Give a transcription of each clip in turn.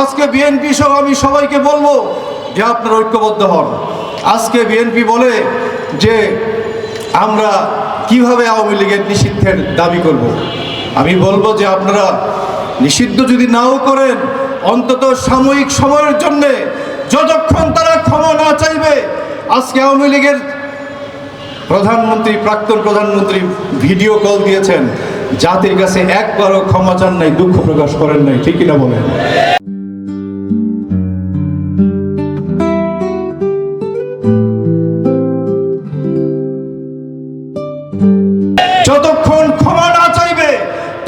আজকে বিএনপি সহ আমি সবাইকে বলব যে আপনারা ঐক্যবদ্ধ হন আজকে বিএনপি বলে যে আমরা কীভাবে আওয়ামী লীগের নিষিদ্ধের দাবি করব। আমি বলব যে আপনারা নিষিদ্ধ যদি নাও করেন, অন্তত সাময়িক সময়ের জন্যে যতক্ষণ তারা ক্ষমা না চাইবে, আজকে আওয়ামী লীগের প্রধানমন্ত্রী, প্রাক্তন প্রধানমন্ত্রী ভিডিও কল দিয়েছেন, জাতির কাছে একবারও ক্ষমা চান নাই, দুঃখ প্রকাশ করেন নাই, ঠিক কিনা বলেন যতক্ষণ ক্ষমা না চাইবে,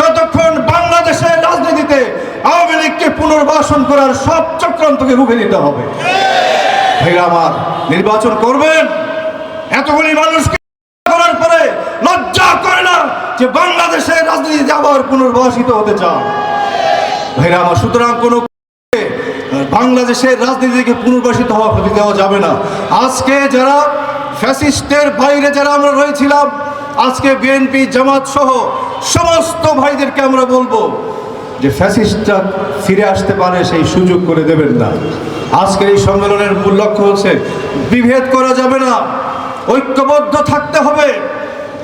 ততক্ষণ বাংলাদেশের রাজনীতিতে আওয়ামী লীগকে পুনর্বাসন করার সব চক্রান্তকে রুখে দিতে হবে। ভাইরা আমার, নির্বাচন করবেন, এতগুলি মানুষকে করার পরে লজ্জা করে না যে বাংলাদেশের রাজনীতিতে আবার পুনর্বাসিত হতে চান। ভাইরা আমার, সুতরাং কোনো বাংলাদেশের রাজনীতিকে পুনর্বাসিত হওয়া দেওয়া যাবে না। আজকে যারা ফ্যাসিস্টের বাইরে যারা আমরা রয়েছিলাম আজকে বিএনপি, জামাত সহ সমস্ত ভাইদেরকে আমরা বলব যে ফ্যাসিস্টটা ফিরে আসতে পারে, সেই সুযোগ করে দেবেন না। আজকের এই সম্মেলনের মূল লক্ষ্য হচ্ছে বিভেদ করা যাবে না, ঐক্যবদ্ধ থাকতে হবে,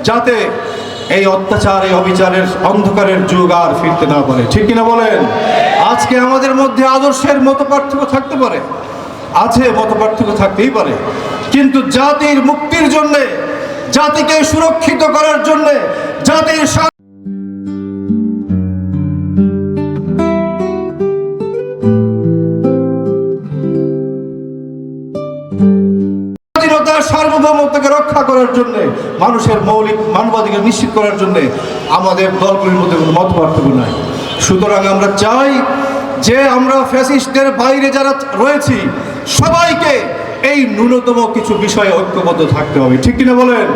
যাতে এই অত্যাচার, এই অবিচারের অন্ধকারের যুগ আর ফিরতে না পারে। ঠিক কিনা বলেন? আজকে আমাদের মধ্যে আদর্শের মতো পার্থক্য থাকতে পারে, আছে মত পার্থক্য থাকতেই পারে, কিন্তু জাতির মুক্তির জন্যে জাতিকে সুরক্ষিত করার জন্যে জাতির সার্বভৌমত্বকে রক্ষা করার জন্য, মানুষের মৌলিক মানবাধিকার নিশ্চিত করার জন্য আমাদের দলগুলির মধ্যে কোনো মত পার্থক্য নাই। সুতরাং আমরা চাই যে আমরা ফ্যাসিস্টের বাইরে যারা রয়েছি, সবাইকে এই ন্যূনতম কিছু বিষয়ে ঐক্যবদ্ধ থাকতে হবে। ঠিক কিনা বলেন?